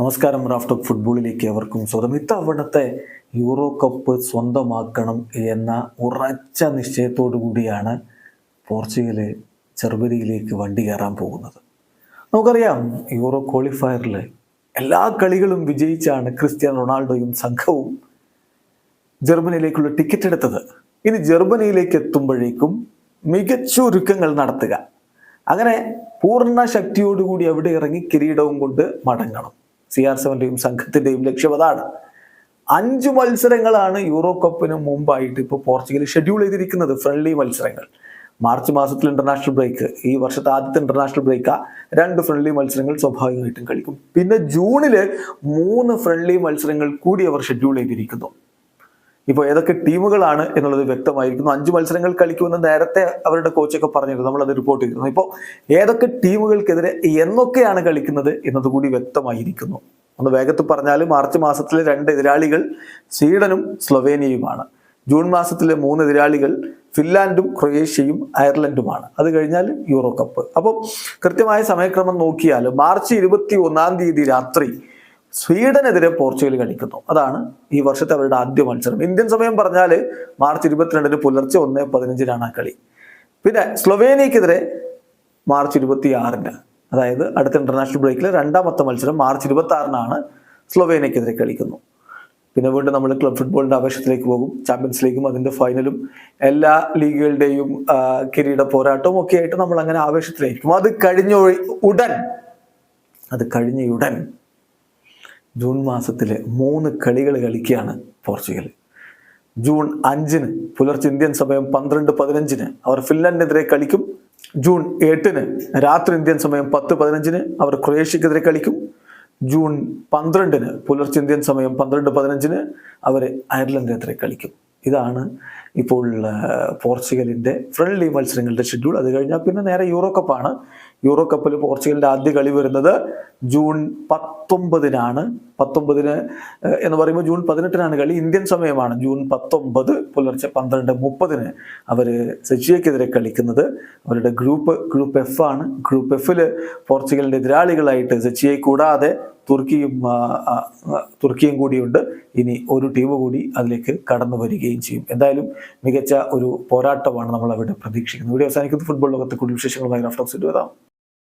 നമസ്കാരം റാഫ്റ്റോക്ക് ഫുട്ബോളിലേക്ക് അവർക്കും സ്വാഗതം. ഇത്തവണത്തെ യൂറോ കപ്പ് സ്വന്തമാക്കണം എന്ന ഉറച്ച നിശ്ചയത്തോടു കൂടിയാണ് പോർച്ചുഗൽ ചെറുപതിയിലേക്ക് വണ്ടി കയറാൻ പോകുന്നത്. നമുക്കറിയാം യൂറോ ക്വാളിഫയറിൽ എല്ലാ കളികളും വിജയിച്ചാണ് ക്രിസ്ത്യാനോ റൊണാൾഡോയും സംഘവും ജർമ്മനിയിലേക്കുള്ള ടിക്കറ്റ് എടുത്തത്. ഇനി ജർമ്മനിയിലേക്ക് എത്തുമ്പോഴേക്കും മികച്ച ഒരുക്കങ്ങൾ നടത്തുക. അങ്ങനെ പൂർണ ശക്തിയോടുകൂടി അവിടെ ഇറങ്ങി കിരീടവും കൊണ്ട് മടങ്ങണം. സി ആർ സെവന്റെയും സംഘത്തിന്റെയും ലക്ഷ്യം അതാണ്. അഞ്ച് മത്സരങ്ങളാണ് യൂറോ കപ്പിന് മുമ്പായിട്ട് ഇപ്പോൾ പോർച്ചുഗൽ ഷെഡ്യൂൾ ചെയ്തിരിക്കുന്നത് ഫ്രണ്ട്ലി മത്സരങ്ങൾ. മാർച്ച് മാസത്തിൽ ഇന്റർനാഷണൽ ബ്രേക്ക് ഈ വർഷത്തെ ആദ്യത്തെ ഇന്റർനാഷണൽ ബ്രേക്കാ രണ്ട് ഫ്രണ്ട്ലി മത്സരങ്ങൾ സ്വാഭാവികമായിട്ടും കളിക്കും. പിന്നെ ജൂണിൽ മൂന്ന് ഫ്രണ്ട്ലി മത്സരങ്ങൾ കൂടി അവർ ഷെഡ്യൂൾ ചെയ്തിരിക്കുന്നു. ഇപ്പോൾ ഏതൊക്കെ ടീമുകളാണ് എന്നുള്ളത് വ്യക്തമായിരിക്കുന്നു. അഞ്ച് മത്സരങ്ങൾ കളിക്കുമെന്ന് നേരത്തെ അവരുടെ കോച്ചൊക്കെ പറഞ്ഞിരുന്നു. നമ്മളത് റിപ്പോർട്ട് ചെയ്തിരുന്നു. ഇപ്പോൾ ഏതൊക്കെ ടീമുകൾക്കെതിരെ എന്നൊക്കെയാണ് കളിക്കുന്നത് എന്നതുകൂടി വ്യക്തമായിരിക്കുന്നു. ഒന്ന് വേഗത്തിൽ പറഞ്ഞാൽ മാർച്ച് മാസത്തിലെ രണ്ട് എതിരാളികൾ സ്വീഡനും സ്ലൊവേനിയയുമാണ് ജൂൺ മാസത്തിലെ മൂന്ന് എതിരാളികൾ ഫിൻലാൻഡും ക്രൊയേഷ്യയും അയർലൻഡുമാണ്. അത് കഴിഞ്ഞാൽ യൂറോ കപ്പ്. അപ്പോൾ കൃത്യമായ സമയക്രമം നോക്കിയാൽ മാർച്ച് ഇരുപത്തി ഒന്നാം തീയതി രാത്രി സ്വീഡനെതിരെ പോർച്ചുഗൽ കളിക്കുന്നു. അതാണ് ഈ വർഷത്തെ അവരുടെ ആദ്യ മത്സരം. ഇന്ത്യൻ സമയം പറഞ്ഞാൽ മാർച്ച് ഇരുപത്തിരണ്ടിന് പുലർച്ചെ ഒന്ന് പതിനഞ്ചിനാണ് ആ കളി. പിന്നെ സ്ലൊവേനിയക്കെതിരെ മാർച്ച് ഇരുപത്തി ആറിന് അതായത് അടുത്ത ഇന്റർനാഷണൽ ബ്രേക്കിൽ രണ്ടാമത്തെ മത്സരം മാർച്ച് ഇരുപത്തി ആറിനാണ് സ്ലൊവേനിയക്കെതിരെ കളിക്കുന്നു. പിന്നെ വീണ്ടും നമ്മൾ ക്ലബ് ഫുട്ബോളിന്റെ ആവേശത്തിലേക്ക് പോകും. ചാമ്പ്യൻസ് ലീഗും അതിന്റെ ഫൈനലും എല്ലാ ലീഗുകളുടെയും കിരീട പോരാട്ടവും ഒക്കെ ആയിട്ട് നമ്മൾ അങ്ങനെ ആവേശത്തിലായിരിക്കും. അത് കഴിഞ്ഞ ഉടൻ അത് കഴിഞ്ഞ ഉടൻ ജൂൺ മാസത്തിലെ മൂന്ന് കളികൾ കളിക്കുകയാണ് പോർച്ചുഗൽ. ജൂൺ അഞ്ചിന് പുലർച്ചെ ഇന്ത്യൻ സമയം പന്ത്രണ്ട് പതിനഞ്ചിന് അവർ ഫിൻലൻഡിനെതിരെ കളിക്കും. ജൂൺ എട്ടിന് രാത്രി ഇന്ത്യൻ സമയം പത്ത് പതിനഞ്ചിന് അവർ ക്രൊയേഷ്യക്കെതിരെ കളിക്കും. ജൂൺ പന്ത്രണ്ടിന് പുലർച്ചെ ഇന്ത്യൻ സമയം പന്ത്രണ്ട് പതിനഞ്ചിന് അവർ അയർലൻഡിനെതിരെ കളിക്കും. ഇതാണ് ഇപ്പോൾ പോർച്ചുഗലിന്റെ ഫ്രണ്ട്ലി മത്സരങ്ങളുടെ ഷെഡ്യൂൾ അത് കഴിഞ്ഞാൽ പിന്നെ നേരെ യൂറോ കപ്പാണ് യൂറോ കപ്പിൽ പോർച്ചുഗലിന്റെ ആദ്യ കളി വരുന്നത് ജൂൺ പത്തൊമ്പതിനാണ്. പത്തൊമ്പതിന് എന്ന് പറയുമ്പോൾ ജൂൺ പതിനെട്ടിനാണ് കളി. ഇന്ത്യൻ സമയമാണ് ജൂൺ പത്തൊമ്പത് പുലർച്ചെ പന്ത്രണ്ട് മുപ്പതിന് അവർ സെച്ചിയക്കെതിരെ കളിക്കുന്നത്. അവരുടെ ഗ്രൂപ്പ് ഗ്രൂപ്പ് എഫ് ആണ്. ഗ്രൂപ്പ് എഫിൽ പോർച്ചുഗലിന്റെ എതിരാളികളായിട്ട് സെച്ചിയെ കൂടാതെ തുർക്കിയും തുർക്കിയും കൂടിയുണ്ട്. ഇനി ഒരു ടീം കൂടി അതിലേക്ക് കടന്നു വരികയും ചെയ്യും. എന്തായാലും മികച്ച ഒരു പോരാട്ടമാണ് നമ്മൾ അവിടെ പ്രതീക്ഷിക്കുന്നത്. ഇവിടെ അവസാനിക്കുന്നത് ഫുട്ബോൾ ലോകത്തെ കൂടുതൽ വിശേഷങ്ങളുമായി റഫറൻസ് വരാം.